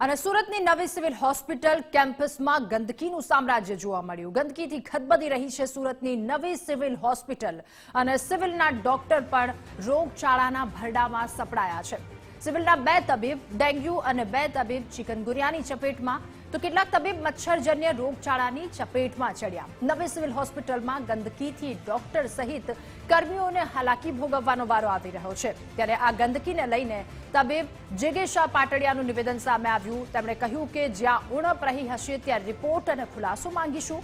અને સુરતની નવી સિવિલ હોસ્પિટલ કેમ્પસમાં ગંદકીનું સામ્રાજ્ય જોવા મળ્યું. ગંદકીથી ખદબદી રહી છે સુરતની નવી સિવિલ હોસ્પિટલ. અને સિવિલના ડોક્ટર પણ રોગચાળાના ભરડામાં સપડાયા છે. સિવિલના બે તબીબ, ડેન્ગ્યુ અને બે તબીબ ચિકનગુનિયાની ચપેટમાં. તો કેટલાક તબીબ મચ્છરજન્ય રોગચાળાની ચપેટમાં ચડ્યા. નવી સિવિલ હોસ્પિટલમાં ગંદકીથી ડોક્ટર સહિત કર્મીઓને હાલાકી ભોગવવાનો વારો આવી રહ્યો છે. ત્યારે આ ગંદકીને લઈને તબીબ જિગેશા પાટડિયાનું નિવેદન સામે આવ્યું. તેમણે કહ્યું કે જ્યાં ઉણપ રહી હશે ત્યાં રિપોર્ટ અને ખુલાસો માંગીશું.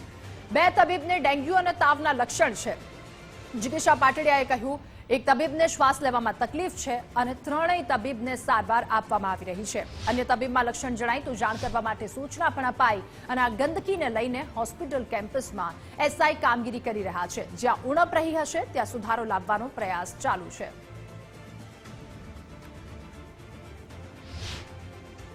બે તબીબને ડેન્ગ્યુ અને તાવના લક્ષણ છે. જિગેશા પાટડિયાએ કહ્યું એક તબીબને શ્વાસ લેવામાં તકલીફ છે અને ત્રણેય તબીબને સારવાર આપવામાં આવી રહી છે. અન્ય તબીબમાં લક્ષણ જણાય તો જાણ કરવા માટે સૂચના પણ અપાઈ અને આ ગંદકીને લઈને હોસ્પિટલ કેમ્પસમાં એસઆઈ કામગીરી કરી રહ્યા છે. જ્યાં ઉણપ રહી હશે, ત્યાં સુધારો લાવવાનો પ્રયાસ ચાલુ છે.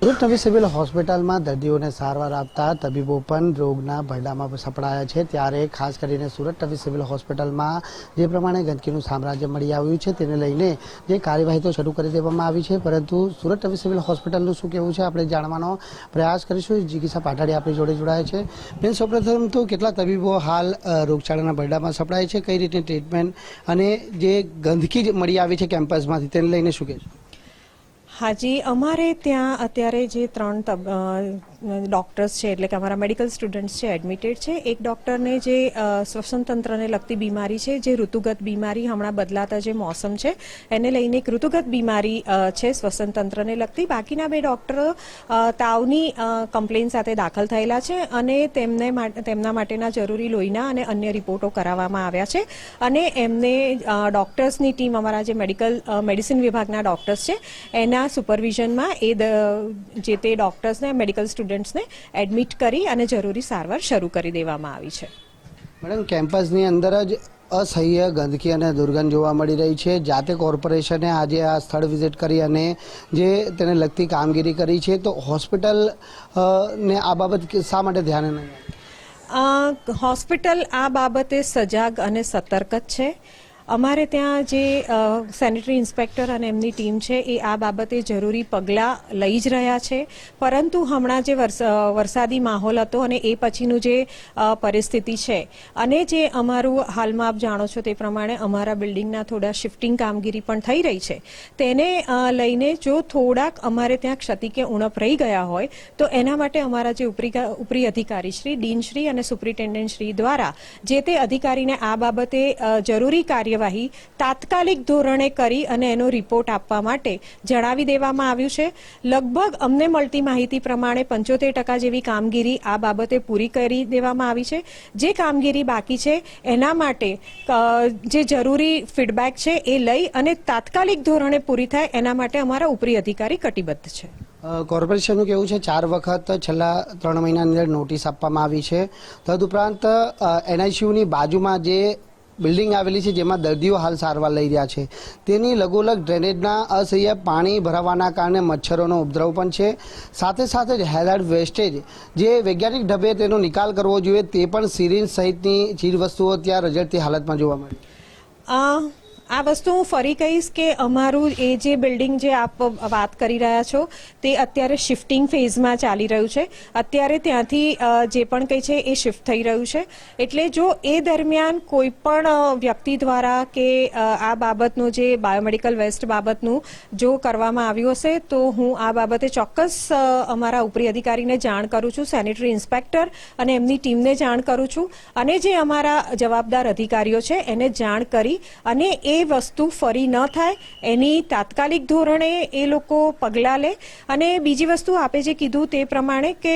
સુરત નવી સિવિલ હોસ્પિટલમાં દર્દીઓને સારવાર આપતા તબીબો પણ રોગના ભરડામાં સપડાયા છે. ત્યારે ખાસ કરીને સુરત નવી સિવિલ હોસ્પિટલમાં જે પ્રમાણે ગંદકીનું સામ્રાજ્ય મળી આવ્યું છે તેને લઈને જે કાર્યવાહી તો શરૂ કરી દેવામાં આવી છે. પરંતુ સુરત નવી સિવિલ હોસ્પિટલનું શું કહેવું છે આપણે જાણવાનો પ્રયાસ કરીશું. જિગીસા પાટાડી આપણી જોડે જોડાય છે. બેન, સૌપ્રથમ તો કેટલા તબીબો હાલ રોગચાળાના ભરડામાં સપડાય છે? કઈ રીતે ટ્રીટમેન્ટ અને જે ગંદકી મળી આવી છે કેમ્પસમાંથી, તેને લઈને શું કહેશો? હાજી અમારે ત્યાં અત્યારે જે ત્રણ ડોક્ટર્સ છે એટલે કે અમારા મેડિકલ સ્ટુડન્ટ્સ છે એડમિટેડ છે. એક ડોક્ટરને જે અ, શ્વસન તંત્રને લગતી બીમારી છે જે ઋતુગત બીમારી હમણાં બદલાતા જે મોસમ છે એને લઈને એક ઋતુગત બીમારી છે શ્વસન તંત્રને લગતી. બાકીના બે ડોક્ટરો તાવની કમ્પ્લેન સાથે દાખલ થયેલા છે અને તેમને તેમના માટેના જરૂરી લોહીના અને અન્ય રિપોર્ટો કરાવવામાં આવ્યા છે. અને એમને ડૉક્ટર્સની ટીમ અમારા જે મેડિકલ મેડિસિન વિભાગના ડોક્ટર્સ છે એના સુપરવિઝનમાં એ જે તે ડોક્ટર્સને મેડિકલ સ્ટુડન્ટ્સને એડમિટ કરી અને જરૂરી સારવાર શરૂ કરી દેવામાં આવી છે. મેડમ કેમ્પસની અંદર જ અસહ્ય ગંદકી અને દુર્ગંધ જોવા મળી રહી છે. જાતે કોર્પોરેશને આજે આ સ્થળ વિઝિટ કરી અને જે તેને લગતી કામગીરી કરી છે તો હોસ્પિટલ ને આ બાબત શા માટે ધ્યાન નહીં? હોસ્પિટલ આ બાબતે સજાગ અને સતર્ક છે. અમારે ત્યાં જે સેનેટરી ઇન્સ્પેક્ટર અને એમની ટીમ છે, એ આ બાબતે જરૂરી પગલાં લઈ જ રહ્યા છે. પરંતુ હમણાં જે વરસ- વરસાદી માહોલ હતો અને એ પછીનું જે પરિસ્થિતિ છે, અને જે અમારું હાલમાં આપ જાણો છો તે પ્રમાણે અમારા બિલ્ડિંગના થોડા શિફ્ટિંગ કામગીરી પણ થઈ રહી છે. તેને લઈને જો થોડાક અમારે ત્યાં ક્ષતિ કે ઉણપ રહી ગયા હોય, તો એના માટે અમારા જે ઉપરી ઉપરી અધિકારી શ્રી ડીન શ્રી અને સુપ્રિન્ટેન્ડન્ટ શ્રી દ્વારા જે તે અધિકારીને આ બાબતે જરૂરી જરૂરી કાર્યવાહી તાત્કાલિક ધોરણે કરી અને એનો રિપોર્ટ આપવા માટે જણાવી દેવામાં આવ્યું છે. લગભગ અમને મળતી માહિતી પ્રમાણે પંચોતેર ટકા જેવી કામગીરી આ બાબતે પૂરી કરી દેવામાં આવી છે. જે કામગીરી બાકી છે એના માટે જે જરૂરી ફીડબેક છે એ લઈ અને તાત્કાલિક ધોરણે પૂરી થાય એના માટે અમારા ઉપરી અધિકારી કટિબદ્ધ છે. કોર્પોરેશનનું કેવું છે ચાર વખત છેલ્લા ત્રણ મહિનાની અંદર નોટિસ આપવામાં આવી છે. તદુપરાંત એનઆઈસીયુની બાજુમાં જે બિલ્ડિંગ આવેલી છે જેમાં દર્દીઓ હાલ સારવાર લઈ રહ્યા છે. તેની લગોલગ ડ્રેનેજના અસહ્ય પાણી ભરાવાના કારણે મચ્છરોનો ઉપદ્રવ પણ છે. સાથે સાથે જ હેઝાર્ડ વેસ્ટેજ, જે વૈજ્ઞાનિક ઢબે તેનો નિકાલ કરવો જોઈએ તે પણ સિરિંજ સહિતની ચીજવસ્તુઓ ત્યાં રજડતી હાલતમાં જોવા મળી આ વસ્તુ હું ફરી કહીશ કે અમારું એ જે બિલ્ડિંગ જે આપ વાત કરી રહ્યા છો, તે અત્યારે શિફ્ટિંગ ફેઝમાં ચાલી રહ્યું છે. અત્યારે ત્યાંથી જે પણ કંઈ છે એ શિફ્ટ થઈ રહ્યું છે. એટલે જો એ દરમિયાન કોઈ પણ વ્યક્તિ દ્વારા કે આ બાબતનું જે બાયોમેડિકલ વેસ્ટ બાબતનું જો કરવામાં આવ્યું હશે, તો હું આ બાબતે ચોક્કસ અમારા ઉપરી અધિકારીને જાણ કરું છું સેનેટરી ઇન્સ્પેક્ટર અને એમની ટીમને જાણ કરું છું. અને જે અમારા જવાબદાર અધિકારીઓ છે, એને જાણ કરી અને એ વસ્તુ ફરી ન થાય, એની તાત્કાલિક ધોરણે એ લોકો પગલાં લે. અને બીજી વસ્તુ આપે જે કીધું તે પ્રમાણે કે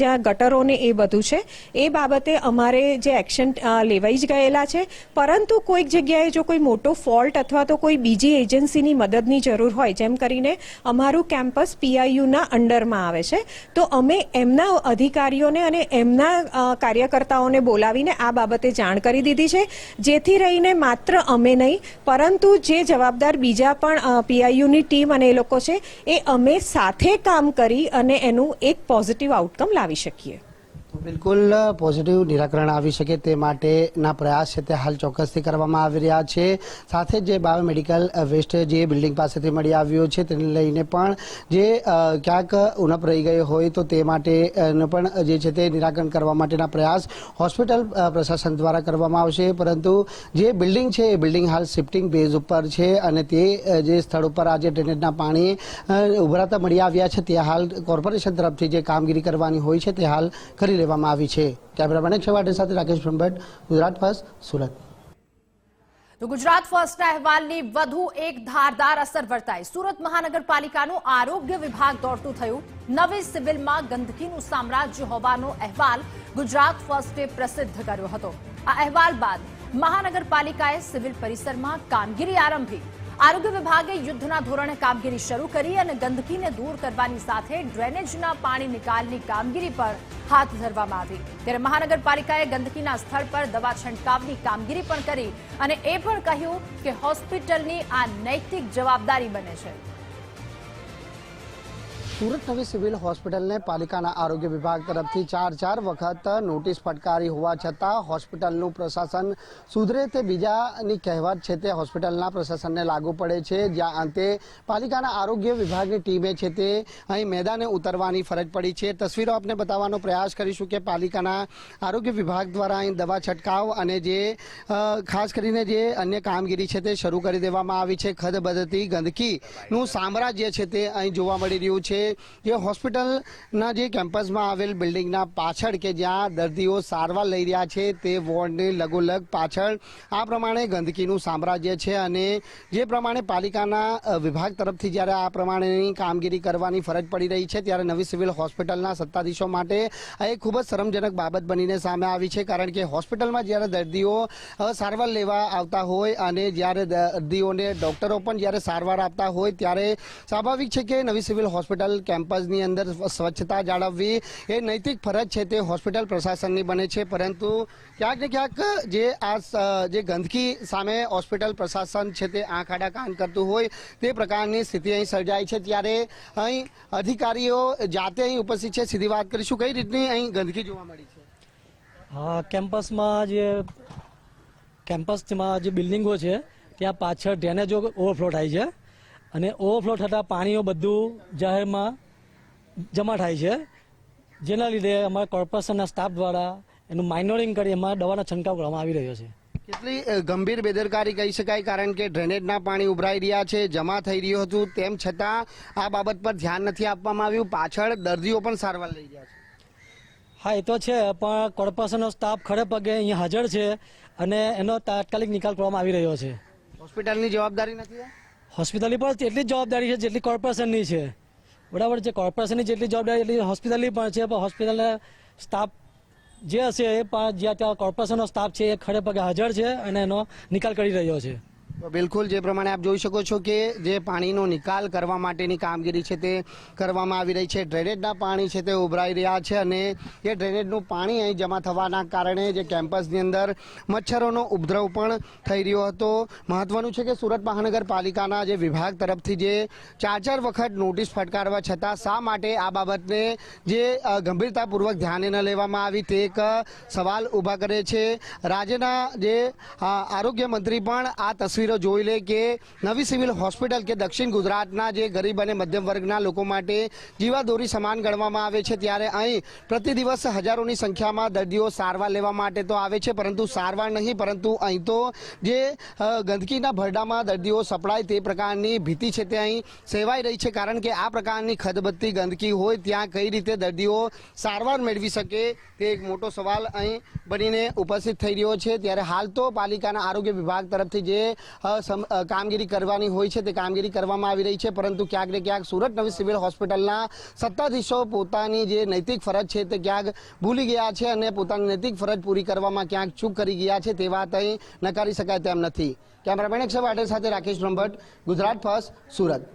જ્યાં ગટરોને એ બધું છે, એ બાબતે અમારે જે એક્શન લેવાઈ જ ગયેલા છે. પરંતુ કોઈક જગ્યાએ જો કોઈ મોટો ફોલ્ટ અથવા તો કોઈ બીજી એજન્સીની મદદની જરૂર હોય, જેમ કરીને અમારું કેમ્પસ પીઆઈયુના અંડરમાં આવે છે, તો અમે એમના અધિકારીઓને અને એમના કાર્યકર્તાઓને બોલાવીને આ બાબતે જાણ કરી દીધી છે. જેથી રહીને માત્ર અમે નહીં પરંતુ જે જવાબદાર બીજા પણ પીઆઈયુની ટીમ અને એ લોકો છે, એ અમે સાથે કામ કરી અને એનું એક પોઝિટિવ આઉટકમ લાવી શકીએ. બિલકુલ, પોઝિટિવ નિરાકરણ આવી શકે તે માટેના પ્રયાસ છે તે હાલ ચોક્કસથી કરવામાં આવી રહ્યા છે. સાથે જ બાયોમેડિકલ વેસ્ટ જે બિલ્ડિંગ પાસેથી મળી આવ્યો છે તેને લઈને પણ જે ક્યાંક ઉણપ રહી ગઈ હોય તો તે માટે નો પણ જે છે તે નિરાકરણ કરવા માટેના પ્રયાસ હોસ્પિટલ પ્રશાસન દ્વારા કરવામાં આવશે. પરંતુ જે બિલ્ડિંગ છે એ બિલ્ડિંગ હાલ શિફ્ટિંગ બેઝ ઉપર છે અને તે જે સ્થળ ઉપર આજે ડ્રેનેજના પાણી ઉભરાતા મળી આવ્યા છે ત્યાં હાલ કોર્પોરેશન તરફથી જે કામગીરી કરવાની હોય છે તે હાલ કરી લેવામાં આવી છે. કેમેરામેન છવાડે સાથે રાકેશ બ્રહ્મભટ્ટ, ગુજરાત ફર્સ્ટ, સુરત. ગુજરાત ફર્સ્ટના અહેવાલની વધુ એક ધારદાર અસર વર્તાઈ. સુરત મહાનગરપાલિકાનું આરોગ્ય વિભાગ દોડતું થયું. નવી સિવિલમાં ગંદકીનું સામ્રાજ્ય હોવાનો અહેવાલ ગુજરાત ફર્સ્ટે પ્રસિદ્ધ કર્યો હતો. આ અહેવાલ બાદ મહાનગરપાલિકાએ સિવિલ પરિસરમાં કામગીરી આરંભી. આરોગ્ય વિભાગે યુદ્ધના ધોરણે કામગીરી શરૂ કરી અને ગંદકીને દૂર કરવાની સાથે ડ્રેનેજના પાણી નિકાલની કામગીરી પર હાથ ધરવામાં આવી. ત્યારે મહાનગરપાલિકાએ ગંદકીના સ્થળ પર દવા છંટકાવની કામગીરી પણ કરી અને એ પણ કહ્યું કે હોસ્પિટલની આ નૈતિક જવાબદારી બને છે. સુરત નવી સિવિલ હોસ્પિટલને પાલિકાના આરોગ્ય વિભાગ તરફથી ચાર ચાર વખત નોટિસ ફટકારી હોવા છતાં હોસ્પિટલનું પ્રશાસન સુધરે તે બીજાની કહેવત છે તે હોસ્પિટલના પ્રશાસનને લાગુ પડે છે. જ્યાં અંતે પાલિકાના આરોગ્ય વિભાગની ટીમે છે તે અહીં મેદાને ઉતરવાની ફરજ પડી છે. તસવીરો આપને બતાવવાનો પ્રયાસ કરીશું કે પાલિકાના આરોગ્ય વિભાગ દ્વારા અહીં દવા છંટકાવ અને જે ખાસ કરીને જે અન્ય કામગીરી છે તે શરૂ કરી દેવામાં આવી છે. ખદબદતી ગંદકીનું સામ્રાજ્ય છે તે અહીં જોવા મળી રહ્યું છે. જે હોસ્પિટલના જે કેમ્પસમાં આવેલ બિલ્ડિંગના પાછળ કે જ્યાં દર્દીઓ સારવાર લઈ રહ્યા છે, તે વોર્ડની લગોલગ પાછળ આ પ્રમાણે ગંદકીનું સામ્રાજ્ય છે અને જે પ્રમાણે પાલિકાના વિભાગ તરફથી જ્યારે આ પ્રમાણેની કામગીરી કરવાની ફરજ પડી રહી છે, ત્યારે નવી સિવિલ હોસ્પિટલના સત્તાધીશો માટે આ એક ખૂબ જ શરમજનક બાબત બનીને સામે આવી છે, કારણ કે હોસ્પિટલમાં જ્યારે દર્દીઓ સારવાર લેવા આવતા હોય અને જ્યારે દર્દીઓને ડોક્ટરો પણ જ્યારે સારવાર આપતા હોય, ત્યારે સ્વાભાવિક છે કે નવી સિવિલ હોસ્પિટલ કેમ્પસની અંદર સ્વચ્છતા જાળવવી એ નૈતિક ફરજ છે તે હોસ્પિટલ પ્રશાસનની બને છે. પરંતુ ક્યાંક ને ક્યાંક જે આ જે ગંદકી સામે હોસ્પિટલ પ્રશાસન છે તે આંખ આડા કાન કરતું હોય તે પ્રકારની સ્થિતિ અહીં સર્જાય છે. ત્યારે અહીં અધિકારીઓ જાતે અહીં ઉપસ્થિત છે. સીધી વાત કરીશું. કઈ રીતની અહીં ગંદકી જોવા મળી છે? હા, કેમ્પસમાં જે કેમ્પસમાં જે બિલ્ડિંગો છે, ત્યાં પાછળ ડ્રેનેજો ઓવરફ્લો થાય છે. અને ઓવરફ્લો થતાં પાણીઓ બધું જાહેરમાં જમા થાય છે. જેના લીધે અમારા કોર્પોરેશનના સ્ટાફ દ્વારા એનું માઇનોરિંગ કરી એમાં દવાનો છંટકાવ કરવામાં આવી રહ્યો છે. કેટલી ગંભીર બેદરકારી કહી શકાય કારણ કે ડ્રેનેજના પાણી ઉભરાઈ રહ્યા છે જમા થઈ રહ્યું હતું. તેમ છતાં આ બાબત પર ધ્યાન નથી આપવામાં આવ્યું. પાછળ દર્દીઓ પણ સારવાર લઈ રહ્યા છે. હા એ તો છે પણ કોર્પોરેશનનો સ્ટાફ ખડે પગે અહીંયા હાજર છે અને એનો તાત્કાલિક નિકાલ કરવામાં આવી રહ્યો છે. હોસ્પિટલની જવાબદારી નથી? હોસ્પિટલની પણ એટલી જ જવાબદારી છે, જેટલી કોર્પોરેશનની છે. બરાબર છે, કોર્પોરેશનની જેટલી જવાબદારી એટલી હોસ્પિટલની પણ છે, પણ હોસ્પિટલના સ્ટાફ જે હશે એ પણ જ્યાં ત્યાં કોર્પોરેશનનો સ્ટાફ છે, એ ખડે હાજર છે અને એનો નિકાલ કરી રહ્યો છે. બિલકુલ જે પ્રમાણે આપ જોઈ શકો છો કે જે પાણીનો નિકાલ કરવા માટેની કામગીરી છે તે કરવામાં આવી રહી છે. ડ્રેનેજના પાણી છે તે ઉભરાઈ રહ્યા છે અને એ ડ્રેનેજનું પાણી અહીં જમા થવાના કારણે જે કેમ્પસની અંદર મચ્છરોનો ઉપદ્રવ પણ થઈ રહ્યો હતો. મહત્વનું છે કે સુરત મહાનગરપાલિકાના જે વિભાગ તરફથી જે ચાર ચાર વખત નોટિસ ફટકારવા છતાં શા માટે આ બાબતને જે ગંભીરતાપૂર્વક ધ્યાને ન લેવામાં આવી તે એક સવાલ ઊભા કરે છે. રાજ્યના જે આરોગ્ય મંત્રી પણ આ તસવીરો જોઈ લે કે નવી સિવિલ હોસ્પિટલ કે દક્ષિણ ગુજરાતના જે ગરીબ અને મધ્યમ વર્ગના લોકો માટે જીવાદોરી સમાન ગણવામાં આવે છે, ત્યારે અહીં પ્રતિ દિવસ હજારોની સંખ્યામાં દર્દીઓ સારવાર લેવા માટે તો આવે છે, પરંતુ સારવાર નહીં, પરંતુ અહીં તો જે ગંદકીના ભરડામાં દર્દીઓ સપડાય તે પ્રકારની ભીતિ છે તે અહીં સેવાઈ રહી છે, કારણ કે આ પ્રકારની ખદબત્તી ગંદકી હોય ત્યાં કઈ રીતે દર્દીઓ સારવાર મેળવી શકે, તે એક મોટો સવાલ અહીં બનીને ઉપસ્થિત થઈ રહ્યો છે. ત્યારે હાલ તો પાલિકાના આરોગ્ય વિભાગ તરફથી જે કામગીરી કરવાની હોય છે તે કામગીરી કરવામાં આવી રહી છે, પરંતુ ક્યાંક ને ક્યાંક સુરત નવી સિવિલ હોસ્પિટલના સત્તાધીશો પોતાની જે નૈતિક ફરજ છે તે ક્યાંક ભૂલી ગયા છે અને પોતાની નૈતિક ફરજ પૂરી કરવામાં ક્યાંક ચૂક કરી ગયા છે તે વાત અહીં નકારી શકાય તેમ નથી. કેમેરામેન અક્ષય વાટેલ સાથે રાકેશ બ્રહ્મભટ્ટ, ગુજરાત ફર્સ્ટ, સુરત.